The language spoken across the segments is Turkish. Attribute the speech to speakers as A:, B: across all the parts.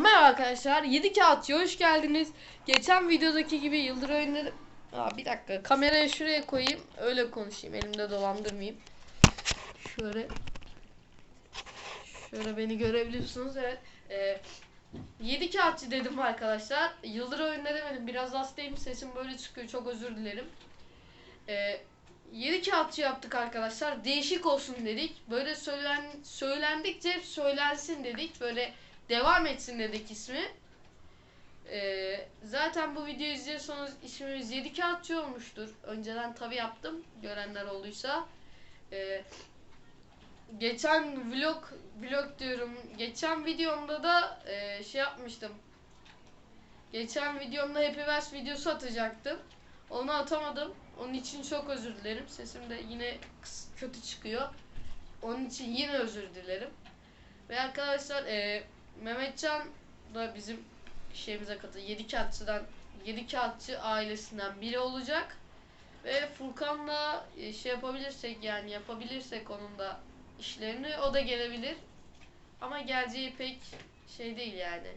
A: arkadaşlar 7 kağıtçıya hoş geldiniz. Geçen videodaki gibi Yıldır oyunları... Aa, bir dakika kamerayı şuraya koyayım öyle konuşayım elimde dolandırmayayım. Şöyle Şöyle beni görebiliyorsunuz evet. Ee, 7 kağıtçı dedim arkadaşlar. Yıldır oyunda demedim biraz hastayım sesim böyle çıkıyor çok özür dilerim. Ee, 7 kağıtçı yaptık arkadaşlar. Değişik olsun dedik. Böyle söylen söylendikçe söylensin dedik. Böyle devam etsin dedik ismi. Ee, zaten bu videoyu izliyorsanız ismimiz 7 kağıtçı olmuştur. Önceden tabi yaptım. Görenler olduysa. Ee, geçen vlog vlog diyorum. Geçen videomda da e, şey yapmıştım. Geçen videomda Happy Wheels videosu atacaktım. Onu atamadım. Onun için çok özür dilerim. Sesim de yine kötü çıkıyor. Onun için yine özür dilerim. Ve arkadaşlar e, Mehmetcan da bizim şeyimize katıldı. 7 kağıtçıdan 7 kağıtçı ailesinden biri olacak. Ve Furkan'la e, şey yapabilirsek yani yapabilirsek onun da işlerini o da gelebilir. Ama geleceği pek şey değil yani.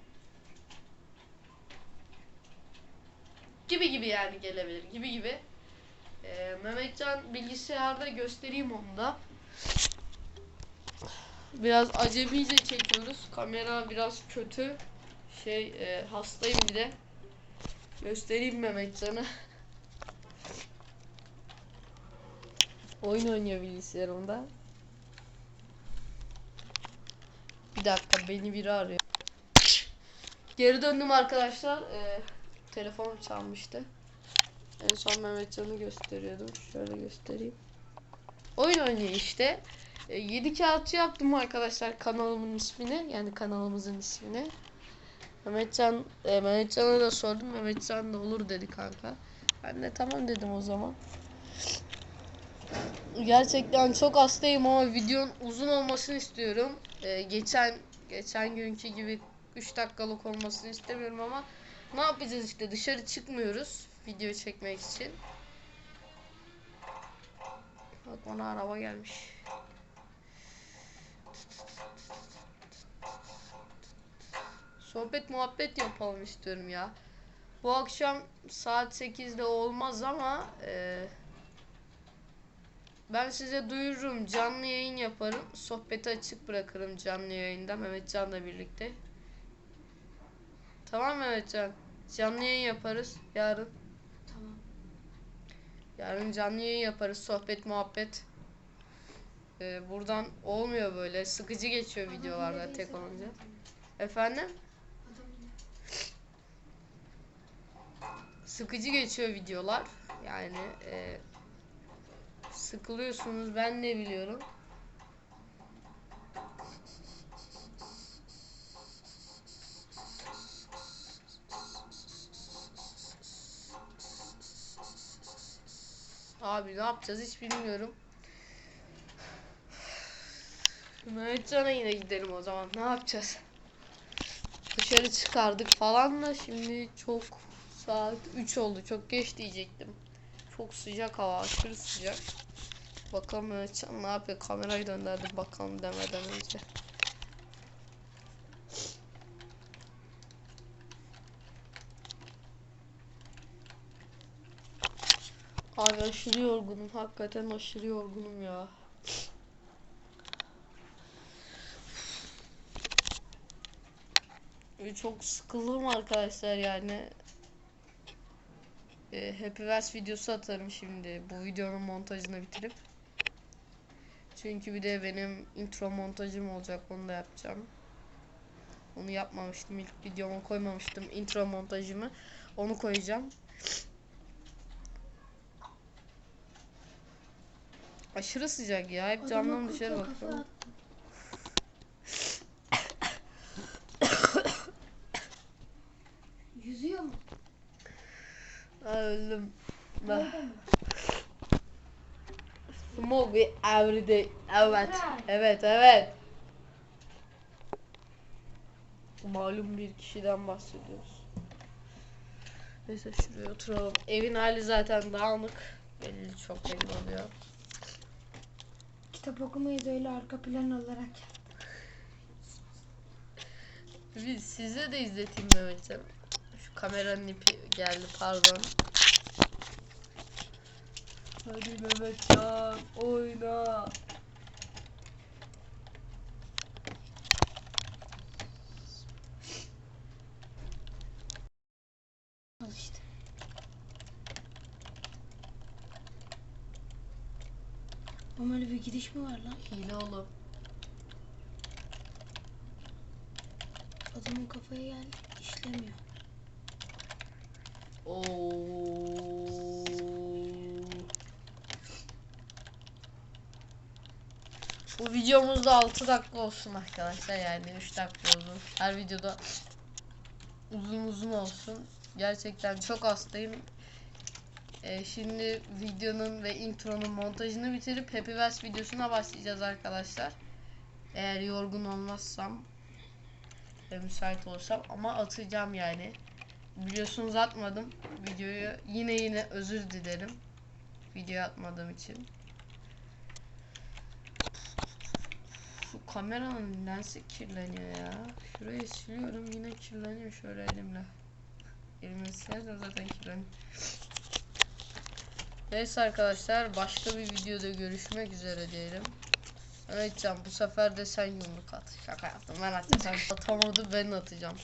A: Gibi gibi yani gelebilir. Gibi gibi. Ee, Mehmetcan bilgisayarda göstereyim onu da. Biraz acemice çekiyoruz. Kamera biraz kötü. Şey e, hastayım bir de. Göstereyim Mehmetcan'ı. Oyun oynuyor bilgisayarımda. Bir dakika beni biri arıyor. Geri döndüm arkadaşlar. Ee, telefonum çalmıştı. En son Mehmetcan'ı gösteriyordum. Şöyle göstereyim. Oyun oynuyor işte. 7 kağıtçı yaptım arkadaşlar kanalımın ismini. Yani kanalımızın ismini. Mehmetcan, e, Mehmetcan'a da sordum. Mehmetcan da olur dedi kanka. Ben de tamam dedim o zaman. Gerçekten çok hastayım ama videonun uzun olmasını istiyorum. Ee, geçen geçen günkü gibi 3 dakikalık olmasını istemiyorum ama ne yapacağız işte dışarı çıkmıyoruz video çekmek için. Bak bana araba gelmiş. Sohbet muhabbet yapalım istiyorum ya. Bu akşam saat 8'de olmaz ama eee ben size duyururum. Canlı yayın yaparım. Sohbeti açık bırakırım canlı yayında Mehmetcan'la birlikte. Tamam Mehmetcan. Canlı yayın yaparız yarın.
B: Tamam.
A: Yarın canlı yayın yaparız. Sohbet muhabbet. Ee, buradan olmuyor böyle. Sıkıcı geçiyor videolarda tek olunca. Efendim?
B: Adam yine.
A: Sıkıcı geçiyor videolar. Yani e, sıkılıyorsunuz ben ne biliyorum. Abi ne yapacağız hiç bilmiyorum. Mehmetcan'a yine gidelim o zaman. Ne yapacağız? Dışarı çıkardık falan da şimdi çok saat 3 oldu. Çok geç diyecektim. Çok sıcak hava, aşırı sıcak. Bakalım Mehmetcan ne yapıyor? Kamerayı döndürdü bakalım demeden önce. Abi aşırı yorgunum. Hakikaten aşırı yorgunum ya. Çok sıkıldım arkadaşlar yani. Ee, Happy Wheels videosu atarım şimdi bu videonun montajını bitirip. Çünkü bir de benim intro montajım olacak onu da yapacağım. Onu yapmamıştım ilk videoma koymamıştım intro montajımı. Onu koyacağım. Aşırı sıcak ya. Hep camdan dışarı bakıyorum. Ay, öldüm.
B: Mı?
A: smoke bir everyday. Evet. Evet evet. Malum bir kişiden bahsediyoruz. Neyse şuraya oturalım. Evin hali zaten dağınık. Belli çok belli oluyor.
B: Kitap okumayı da öyle arka plan olarak.
A: Bir size de izleteyim Mehmetcan. Kameranın ipi geldi pardon. Hadi Mehmetcan oyna.
B: İşte. Ama öyle bir gidiş mi var lan?
A: Hile oğlum.
B: Adamın kafaya geldi. işlemiyor.
A: Oo. Bu videomuz da 6 dakika olsun arkadaşlar yani 3 dakika uzun. Her videoda uzun uzun olsun. Gerçekten çok hastayım. Ee, şimdi videonun ve intronun montajını bitirip Happy Wheels videosuna başlayacağız arkadaşlar. Eğer yorgun olmazsam ve müsait olursam ama atacağım yani. Biliyorsunuz atmadım videoyu. Yine yine özür dilerim. Video atmadığım için. Şu kameranın lensi kirleniyor ya. Şurayı siliyorum yine kirleniyor şöyle elimle. Elimle silersem zaten kirleniyor. Neyse arkadaşlar başka bir videoda görüşmek üzere diyelim. Evet Can bu sefer de sen yumruk at. Şaka yaptım ben atacağım. Atamadı ben atacağım.